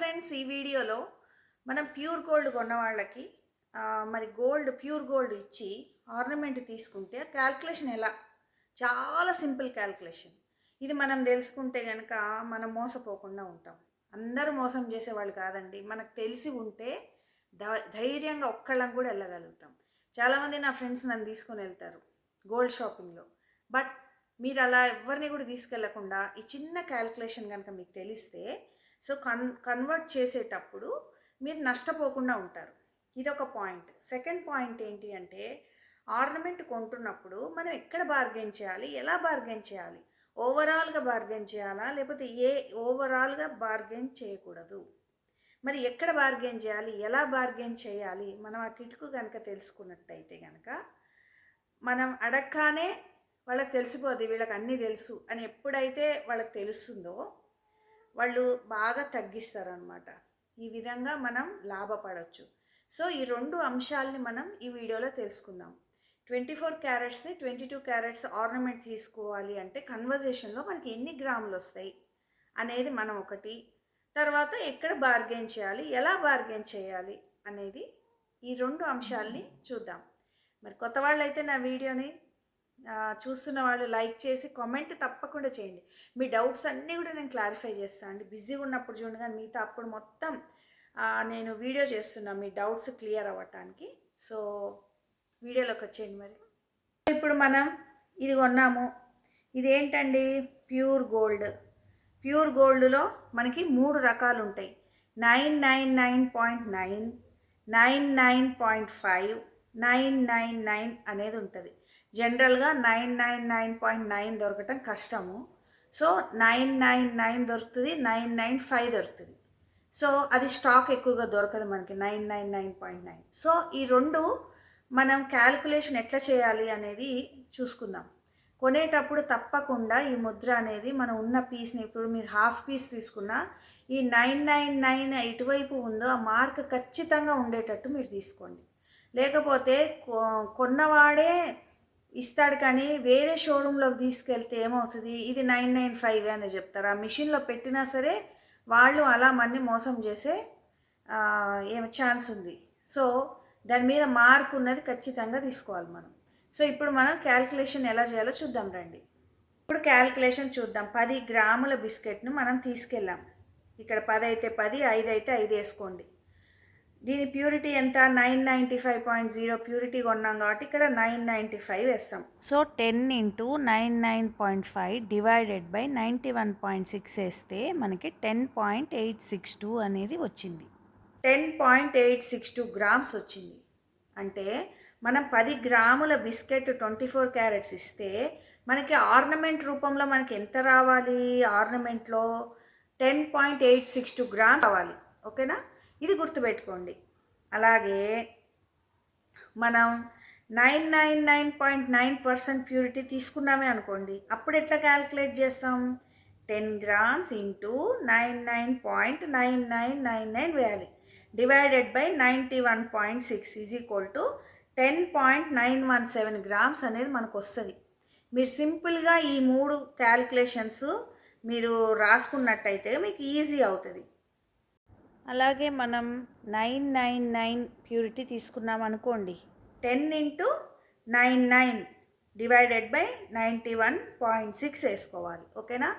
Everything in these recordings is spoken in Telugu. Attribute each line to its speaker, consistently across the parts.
Speaker 1: ఫ్రెండ్స్ ఈ వీడియోలో మనం ప్యూర్ గోల్డ్ కొన్న వాళ్ళకి మరి గోల్డ్ ప్యూర్ గోల్డ్ ఇచ్చి ఆర్నమెంట్ తీసుకుంటే క్యాల్కులేషన్ ఎలా? చాలా సింపుల్ క్యాల్కులేషన్. ఇది మనం తెలుసుకుంటే కనుక మనం మోసపోకుండా ఉంటాం. అందరూ మోసం చేసేవాళ్ళు కాదండి. మనకు తెలిసి ఉంటే ధై- ధైర్యంగా ఒక్కళ్ళం కూడా వెళ్ళగలుగుతాం. చాలామంది నా ఫ్రెండ్స్ నన్ను తీసుకొని వెళ్తారు గోల్డ్ షాపింగ్లో. బట్ మీరు అలా ఎవరిని కూడా తీసుకెళ్ళకుండా ఈ చిన్న క్యాల్కులేషన్ కనుక మీకు తెలిస్తే సో కన్ కన్వర్ట్ చేసేటప్పుడు మీరు నష్టపోకుండా ఉంటారు. ఇది ఒక పాయింట్ సెకండ్ పాయింట్ ఏంటి అంటే ఆర్నమెంట్ కొంటున్నప్పుడు మనం ఎక్కడ బార్గెన్ చేయాలి? ఎలా బార్గెన్ చేయాలి? ఓవరాల్గా బార్గెన్ చేయాలా? లేకపోతే ఏ ఓవరాల్గా బార్గెన్ చేయకూడదు? మరి ఎక్కడ బార్గెన్ చేయాలి? ఎలా బార్గెన్ చేయాలి? మనం ఆ కిటుకు కనుక తెలుసుకున్నట్టయితే కనుక మనం అడగగానే వాళ్ళకి తెలిసిపోద్ది వీళ్ళకి అన్నీ తెలుసు అని ఎప్పుడైతే వాళ్ళకి తెలుస్తుందో వాళ్ళు బాగా తగ్గిస్తారనమాట ఈ విధంగా మనం లాభపడవచ్చు సో ఈ రెండు అంశాలని మనం ఈ వీడియోలో తెలుసుకుందాం. ట్వంటీ ఫోర్ క్యారెట్స్ని ట్వంటీ టూ క్యారెట్స్ ఆర్నమెంట్ తీసుకోవాలి అంటే కన్వర్జేషన్లో మనకి ఎన్ని గ్రాములు వస్తాయి అనేది మనం ఒకటి. తర్వాత ఎక్కడ బార్గెన్ చేయాలి ఎలా బార్గెన్ చేయాలి అనేది ఈ రెండు అంశాలని చూద్దాం. మరి కొత్త వాళ్ళు అయితే నా వీడియోని చూస్తున్న వాళ్ళు లైక్ చేసి కామెంట్ తప్పకుండా చేయండి. మీ డౌట్స్ అన్నీ కూడా నేను క్లారిఫై చేస్తాను అండి బిజీగా ఉన్నప్పుడు చూడండి కానీ మిగతా అప్పుడు మొత్తం నేను వీడియో చేస్తున్నా మీ డౌట్స్ క్లియర్ అవ్వటానికి. సో వీడియోలోకి వచ్చేయండి మరి. ఇప్పుడు మనం ఇది కొన్నాము. ఇదేంటండి? Pure gold. ప్యూర్ గోల్డ్లో మనకి మూడు రకాలు ఉంటాయి. Nine nine nine point nine nine nine point five nine nine nine అనేది ఉంటుంది. జనరల్గా nine nine nine point nine దొరకటం కష్టము. సో నైన్ నైన్ నైన్ దొరుకుతుంది నైన్ నైన్ ఫైవ్ దొరుకుతుంది. సో అది స్టాక్ ఎక్కువగా దొరకదు మనకి nine nine nine point nine. So ఈ రెండు మనం క్యాలిక్యులేషన్ ఎట్లా చేయాలి అనేది చూసుకుందాం. కొనేటప్పుడు తప్పకుండా ఈ ముద్ర అనేది మనం ఉన్న పీస్ని ఇప్పుడు మీరు హాఫ్ పీస్ తీసుకున్నా ఈ నైన్ నైన్ నైన్ ఎటువైపు ఉందో ఆ మార్క్ ఖచ్చితంగా ఉండేటట్టు మీరు తీసుకోండి. లేకపోతే కొ- కొన్నవాడే ఇస్తాడు కానీ వేరే షోరూంలోకి తీసుకెళ్తే ఏమవుతుంది? ఇది నైన్ నైన్ ఫైవ్ అని చెప్తారు. ఆ మిషన్లో పెట్టినా సరే వాళ్ళు అలా మన్ని మోసం చేసే ఏమి ఛాన్స్ ఉంది. సో దాని మీద మార్క్ ఉన్నది ఖచ్చితంగా తీసుకోవాలి మనం. సో ఇప్పుడు మనం క్యాల్కులేషన్ ఎలా చేయాలో చూద్దాం రండి. ఇప్పుడు క్యాల్కులేషన్ చూద్దాం. పది గ్రాముల బిస్కెట్ను మనం తీసుకెళ్ళాం. ఇక్కడ పది అయితే పది ఐదు అయితే ఐదు వేసుకోండి. దీని ప్యూరిటీ ఎంత? Nine ninety five point zero purity కొన్నాం కాబట్టి ఇక్కడ నైన్ నైంటీ ఫైవ్ వేస్తాం. So ten into nine nine point five divided by ninety one point six వేస్తే మనకి ten point eight six two అనేది వచ్చింది. Ten point eight six two grams వచ్చింది. అంటే మనం పది గ్రాముల బిస్కెట్ ట్వంటీ ఫోర్ క్యారెట్స్ ఇస్తే మనకి ఆర్నమెంట్ రూపంలో మనకి ఎంత రావాలి? ఆర్నమెంట్లో ten point eight six two gram రావాలి. ఓకేనా? ఇది గుర్తుపెట్టుకోండి. అలాగే మనం nine nine nine point nine percent purity తీసుకున్నామే అనుకోండి. అప్పుడు ఎట్లా క్యాలిక్యులేట్ చేస్తాం? Ten grams into nine nine point nine nine nine nine వేయాలి. Divided by ninety one point six is equal to ten point nine one seven grams అనేది మనకు వస్తుంది. మీరు సింపుల్గా ఈ మూడు క్యాలిక్యులేషన్స్ మీరు రాసుకున్నట్టయితే మీకు ఈజీ అవుతుంది. అలాగే మనం నైన్ నైన్ నైన్ ప్యూరిటీ తీసుకున్నాం అనుకోండి. Ten into nine nine divided by ninety one point six వేసుకోవాలి. ఓకేనా?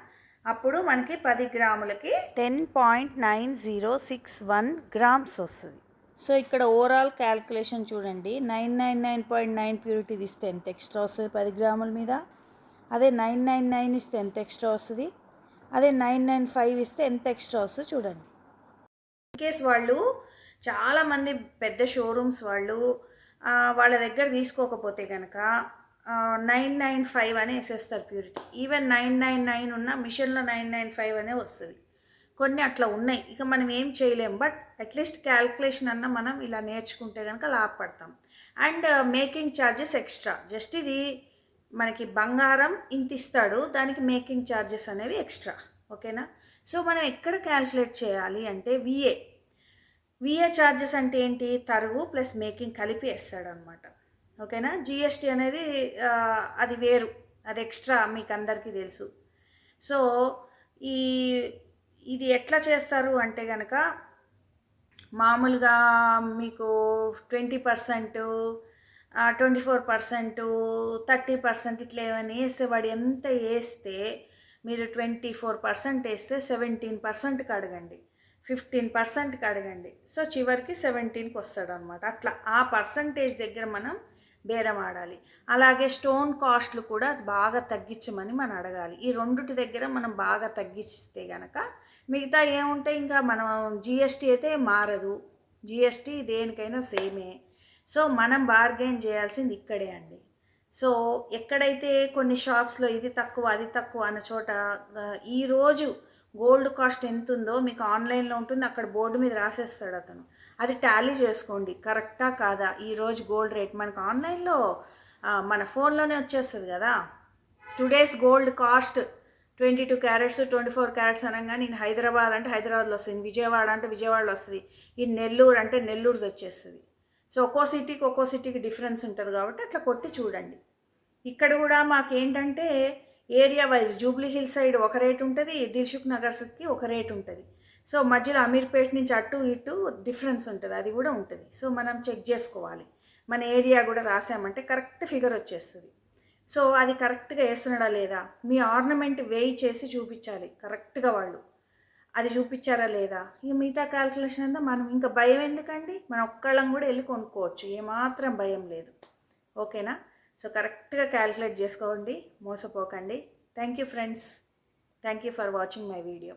Speaker 1: అప్పుడు మనకి పది గ్రాములకి ten point nine zero six one grams వస్తుంది. సో ఇక్కడ ఓవరాల్ క్యాల్కులేషన్ చూడండి. Nine nine nine point nine purity తీస్తే ఎంత ఎక్స్ట్రా వస్తుంది పది గ్రాముల మీద? అదే నైన్ నైన్ నైన్ ఇస్తే ఎంత ఎక్స్ట్రా వస్తుంది? అదే నైన్ నైన్ ఫైవ్ ఇస్తే ఎంత ఎక్స్ట్రా వస్తుందో చూడండి. కేస్ వాళ్ళు చాలామంది పెద్ద షోరూమ్స్ వాళ్ళు వాళ్ళ దగ్గర తీసుకోకపోతే కనుక నైన్ నైన్ ఫైవ్ అని వేసేస్తారు purity even nine nine nine ఉన్న మిషన్లో నైన్ నైన్ ఫైవ్ అనే వస్తుంది. కొన్ని అట్లా ఉన్నాయి. ఇక మనం ఏం చేయలేం. బట్ అట్లీస్ట్ క్యాల్కులేషన్ అన్న మనం ఇలా నేర్చుకుంటే కనుక లాభపడతాం. And making charges extra just ఇది మనకి బంగారం ఇంత ఇస్తాడు. దానికి మేకింగ్ ఛార్జెస్ అనేవి ఎక్స్ట్రా ఓకేనా సో మనం ఎక్కడ క్యాల్కులేట్ చేయాలి అంటే విఏ విఏ ఛార్జెస్ అంటే ఏంటి? తరుగు ప్లస్ మేకింగ్ కలిపి వేస్తాడు అనమాట ఓకేనా జిఎస్టీ అనేది అది వేరు. అది ఎక్స్ట్రా మీకు అందరికీ తెలుసు. సో ఈ ఇది ఎట్లా చేస్తారు అంటే కనుక మామూలుగా మీకు twenty percent twenty four percent thirty percent ఇట్లా ఏమైనా వేస్తే వాడు ఎంత వేస్తే మీరు ట్వంటీ ఫోర్ పర్సెంట్ వేస్తే సెవెంటీన్ పర్సెంట్కి అడగండి. ఫిఫ్టీన్ పర్సెంట్కి అడగండి. సో చివరికి సెవెంటీన్కి వస్తాడు అనమాట అట్లా ఆ పర్సంటేజ్ దగ్గర మనం బేరం ఆడాలి. అలాగే స్టోన్ కాస్ట్లు కూడా బాగా తగ్గించమని మనం అడగాలి. ఈ రెండుటి దగ్గర మనం బాగా తగ్గిస్తే కనుక మిగతా ఏముంటాయి ఇంకా మనం జిఎస్టీ అయితే మారదు. జిఎస్టీ దేనికైనా సేమే. సో మనం బార్గెన్ చేయాల్సింది ఇక్కడే అండి. సో ఎక్కడైతే కొన్ని షాప్స్లో ఇది తక్కువ అది తక్కువ అన్న చోట ఈరోజు గోల్డ్ కాస్ట్ ఎంత ఉందో మీకు ఆన్లైన్లో ఉంటుంది అక్కడ బోర్డు మీద రాసేస్తాడు అతను. అది టాలీ చేసుకోండి కరెక్టా కాదా? ఈరోజు గోల్డ్ రేట్ మనకు ఆన్లైన్లో మన ఫోన్లోనే వచ్చేస్తుంది కదా. Today's gold cost twenty two carats twenty four carats అనగా నేను హైదరాబాద్ అంటే హైదరాబాద్లో వస్తుంది విజయవాడ అంటే విజయవాడలో వస్తుంది ఈ నెల్లూరు అంటే నెల్లూరుది వచ్చేస్తుంది. సో ఒక్కో సిటీకి ఒక్కో సిటీకి డిఫరెన్స్ ఉంటుంది కాబట్టి అట్లా కొట్టి చూడండి. ఇక్కడ కూడా మాకేంటంటే area wise Jubilee Hill side ఒక రేట్ ఉంటుంది దిల్సుఖ్ నగర్కి ఒక రేట్ ఉంటుంది. సో మధ్యలో అమీర్పేట్ నుంచి అటు ఇటు డిఫరెన్స్ ఉంటుంది అది కూడా ఉంటుంది. సో మనం చెక్ చేసుకోవాలి. మన ఏరియా కూడా రాసామంటే కరెక్ట్ ఫిగర్ వచ్చేస్తుంది. సో అది కరెక్ట్గా వేస్తున్నాడా లేదా? మీ ఆర్నమెంట్ వేయి చేసి చూపించాలి కరెక్ట్గా వాళ్ళు. అది చూపించారా లేదా? ఇక మిగతా క్యాల్కులేషన్ అంతా మనం ఇంకా భయం ఎందుకండి? మనం ఒక్కళ్ళం కూడా వెళ్ళి కొనుక్కోవచ్చు ఏమాత్రం భయం లేదు. ఓకేనా? సో కరెక్ట్గా క్యాల్కులేట్ చేసుకోండి మోసపోకండి. Thank you friends thank you for watching my video